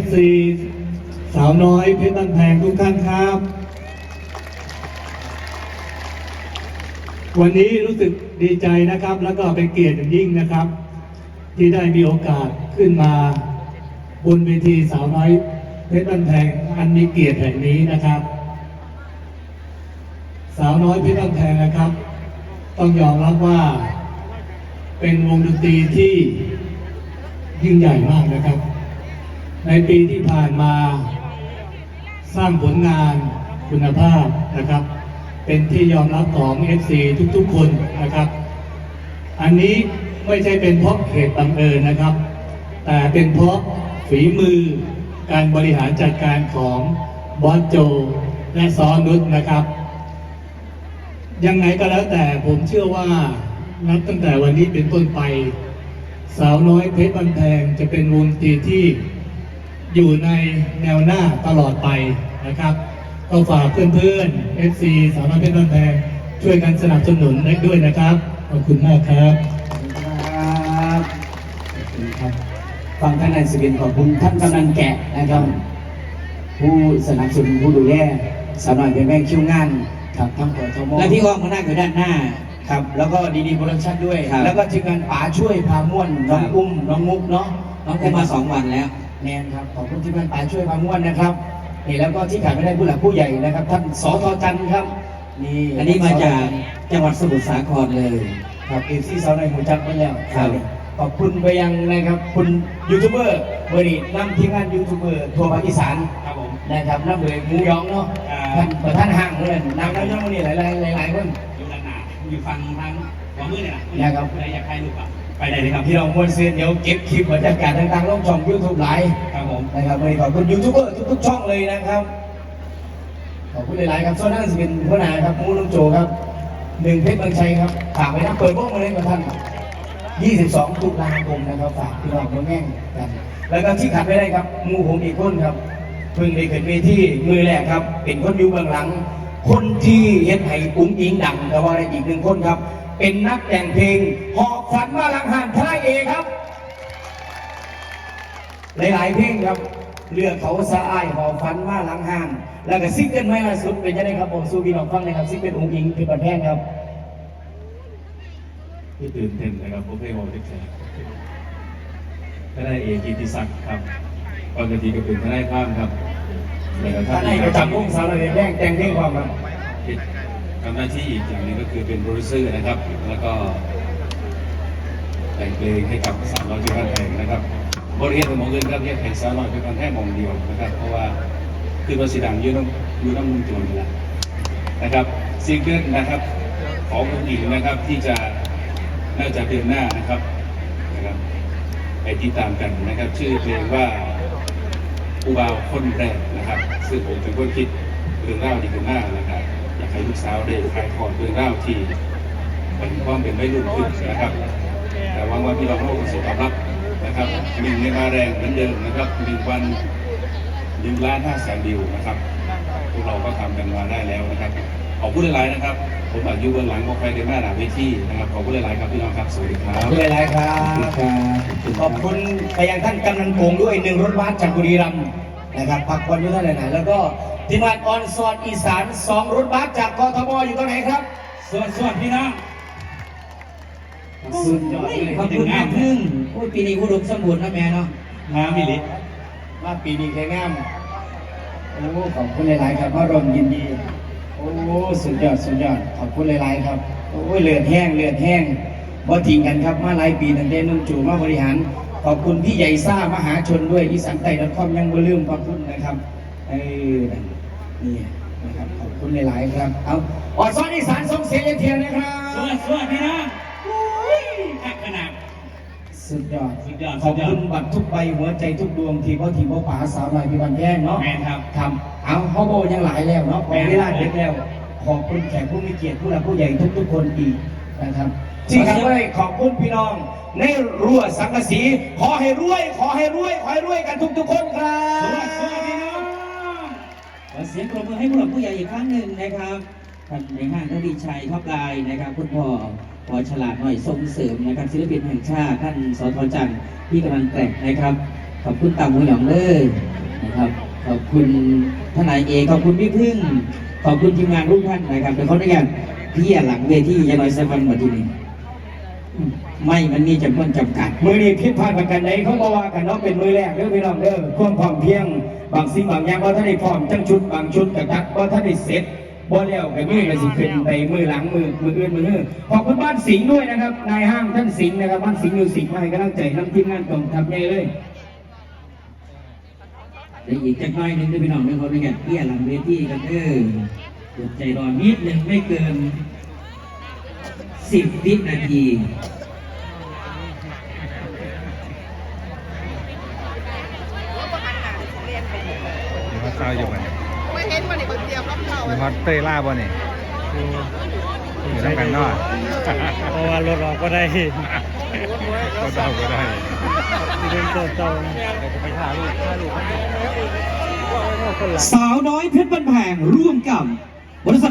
FC สาวน้อยเพชรบ้านแพงทุกท่านครับ วันนี้รู้สึกดีใจนะครับ แล้วก็เป็นเกียรติอย่างยิ่งนะครับ ที่ได้มีโอกาสขึ้นมาบนเวทีสาวน้อยเพชรบ้านแพงอันมีเกียรติแห่งนี้นะครับ สาวน้อยเพชรบ้านแพงนะครับ ต้องยอมรับว่า เป็นวงดนตรีที่ยิ่งใหญ่มากนะครับ ในปีที่ผ่านมาสร้างผลงานคุณภาพนะครับ เป็นที่ยอมรับของ FC ทุกๆ คนนะครับ อันนี้ไม่ใช่เป็นเพราะเหตุบังเอิญนะครับ แต่เป็นเพราะฝีมือการบริหารจัดการของบอสโจ และซอนุชนะครับ ยังไงก็แล้วแต่ผมเชื่อว่านับตั้งแต่วันนี้เป็นต้นไป สาวน้อยเพชรบันแพงจะเป็นวงตีที่ อยู่ในแนวหน้าตลอดไปนะครับ ก็ฝากเพื่อนๆ FC สาวน้อยเพชรบันแพงช่วยกันสนับสนุนได้ด้วยนะครับ ขอบคุณมากครับครับขอบคุณครับฟังท่านนายสิรินขอบคุณท่านกำนันแกะนะครับ ผู้สนับสนุนผู้ดูแลสาวน้อยเป็นแม่งคิวงานครับทั้งกทมและพี่อ้อมก็นั่งอยู่ด้านหน้าครับ แล้วก็ดีดีโปรดักชั่นด้วยครับแล้วก็ทีมงานป๋าช่วยพาม่วนน้องครับอุ้มน้องมุกเนาะน้องแค่มาสองวันแล้ว แนนครับขอบคุณทีมงานป๋าช่วยพาม่วนนะครับนี่แล้วก็ที่ขาดไม่ได้ผู้หลักผู้ใหญ่นะครับ ท่านสทจันทร์ครับนี่อันนี้มาจากจังหวัดสมุทรสาครเลย ครับเอฟซีสาวในอยหูจักไปแล้วครับ ขอบคุณไปยังนะครับคุณยูทูบเบอร์บรินำทีมงานยูทูบเบอร์ทั่วภาคอีสานครับผมนะครับนำโดยหมูยองเนาะอ่าท่านประธานห้างเลยนำน้ำย่องนี่หลายหลายๆหลายๆคนอยู่ด้านหน้าอยู่ฝั่งทางขวามือเนี่ยนะครับใครอยากใครลูกอะ ไปได้เลยครับพี่น้องมวลเซียนเดี๋ยวเก็บคลิปบรรยากาศต่างๆลงช่องยูทูบหลายครับผมนะครับวันนี้ขอบคุณยูทูบเบอร์ทุกๆช่องเลยนะครับขอบคุณหลายๆครับส่วนนั้นจะเป็นหัวหน้าครับมูลุงโจครับหนึ่งเพชรบางชัยครับฝากไว้นะเปิดวงมาเลยกับท่าน22ตุลาคมนะครับฝากพี่น้องมาแง่งกัน แล้วก็ที่ขาดไม่ได้ครับหมูผมอีกคนครับเพิ่งได้ขึ้นเวทีมือแรกครับ เป็นคนอยู่เบื้องหลัง คนที่เฮ็ดให้อุ้งอิงดังก็ว่าได้อีกหนึ่งคนครับ เป็นนักแต่งเพลงหอบฝันมาลังหานทนายเอครับ หลายๆเพลงครับ เรื่องเขาสะอายหอบฝันมาหลังห้างแล้วก็ซิงเกิลใหม่ล่าสุดเป็นยังไงครับผมสู้พี่น้องฟังเลยครับซิงเกิลอุ้งอิงเป็นบันแพงครับที่ตื่นเต้นนะครับผมเพลงโอเด็กแขกก็ได้เอกกิติศักดิ์ครับปกติก็เป็นทนายความครับแล้วก็ท่านไหนก็จำวงสาวเลยแย่งแต่งเพลงความครับ ทำหน้าที่อีกอย่างนึงก็คือเป็นโปรดิวเซอร์นะครับ แล้วก็แต่งเพลงให้กับสามร้อยที่บ้านแพงนะครับบริเวณของเงินครับเรียกแห่งสามร้อยที่บ้านแพงมองเดียวนะครับ เพราะว่าคือภาษีดังยืนน้ำอยืนน้ำมุงจรนี่แหละนะครับซิงเกิลนะครับของผู้หญิงนะครับที่จะน่าจะเดือนหน้านะครับนะครับไปติดตามกันนะครับ ชื่อเพลงว่าอุบาวคนแรกนะครับ ซึ่งผมเป็นคนคิดเรื่องเล่าดีกว่าหน้านะครับ ให้ลูกสาวได้ขายทอดเรื่องเล่าวที่เป็นความเป็นไม่รุ่นขึ้นนะครับ แต่หวังว่าพี่น้องเราจะตอบรับนะครับหนึ่งในมาแรงเหมือนเดิมนะครับหนึ่งวันหนึ่งล้านห้าแสนวิวนะครับ พวกเราก็ทำกันมาได้แล้วนะครับ ขอบคุณหลายๆนะครับ ผมอายุเบื้องหลังก็ไปในหน้าหนาเวทีนะครับ ขอบคุณหลายๆครับพี่น้องครับ สวัสดีครับขอบคุณหลายๆครับ ขอบคุณไปยังท่านกำนันโกงด้วยหนึ่งรถบัสจากบุรีรัมย์นะครับพักวันอยู่ท่านไหนๆแล้วก็ ทีมงานออนซอนอีสานสองรถบัสจากกทมอยู่ตรงไหนครับสวัสดีพี่น้องสุดยอดเลยขอบคุณมากพึ่งพูดปีนี้ผู้ดมสมบูรณ์นะแม่เนาะน้ำมิลิว่าปีนี้แค่งามโอ้ขอบคุณหลาย ๆ ครับมารวมยินดี โอ้สุดยอดสุดยอดขอบคุณหลาย ๆ ครับโอ้ยเลือดแห้งเลือดแห้งบ่ทิ้งกันครับมาหลายปีตั้งแต่นุ่มจู่มาบริหาร ขอบคุณพี่ใหญ่ซ่ามหาชนด้วยอีสานไต่ดอทคอมยังบ่ลืมขอบคุณนะครับเออ นั่นนี่นะครับขอบคุณหลายๆครับเอาออดซ้อนอีสานส่งเสียงเทียนนะครับ สวัสดีสวัสดีพี่น้องขักขนาด สุดยอดสุดยอดขอบสุดยอด คุณบัตรทุกใบหัวใจทุกดวงทีพ่อทีพ่อป๋าสาวหน่อยพี่บันแย่งเนาะแม่นครับ ทำเอาพ่อโบยังหลายแล้วเนาะขอเวลาเด็กแล้ว ขอบคุณแขกผู้มีเกียรติผู้หลักผู้ใหญ่ทุกๆคนอีกนะครับที่ทำให้ขอบคุณพี่น้องในรั้วสังกะสี ขอให้รวย ขอให้รวย ขอให้รวยกันทุกๆคนครัสวัสดี ให้ผู้หลักผู้ใหญ่อีกครั้งหนึ่งนะครับท่านในห้างทวีชัยท็อปไลน์นะครับ คุณพ่อพอฉลาดหน่อยส่งเสริมนะครับศิลปินแห่งชาติท่านสทจันทร์ที่กำลังแต่งนะครับ ขอบคุณตามหูหยองเลยนะครับขอบคุณทนายเอขอบคุณพี่พึ่ง ขอบคุณทีมงานทุกท่านนะครับเป็นคนในการพี่หลังเวทียาน้อยเซฟันมาที่นี่ไม่มันมีจำนวนจำกัดมือนี้ผิดพลาดประกันใดเขาบอกว่ากันเนาะเป็นมือแรกเด้อพี่น้องเด้อความพร้อมเพรียง บางสิ่งบางอย่างว่าท่านได้พร้อมจังชุดบางชุดกับทักว่าท่านได้เสร็จบ่แล้วกับมือก็สิขึ้นไปมือหลังมือมืออื่นมืออื่นขอบคุณบ้านสิงห์ด้วยนะครับนายห้างท่านสิงห์นะครับบ้านสิงห์มิวสิกมาให้กำลังใจทั้งทีมงานกองทัพใหญ่เลยเดี๋ยวอีกจักหน้อยนึงด้วยพี่น้องเรื่องเขาในการเพี่หลังเวทีกันเอออดใจรอนิดนึงไม่เกินสิบวินาที มีฮอตเต้าอยู่บ่เนี่ยไม่เห็นมันนี่มันเตรียมรับเข้ามีฮอตเต้ล่าบ่เนี่ยอยู่ด้วยกันเนาะเพราะว่ารถออกก็ได้ก็เต้าก็ได้ที่เป็นตัวตรงไปถ่ายรูปถ่ายรูปสาวน้อยเพชรบ้านแพงร่วมกับบริษัท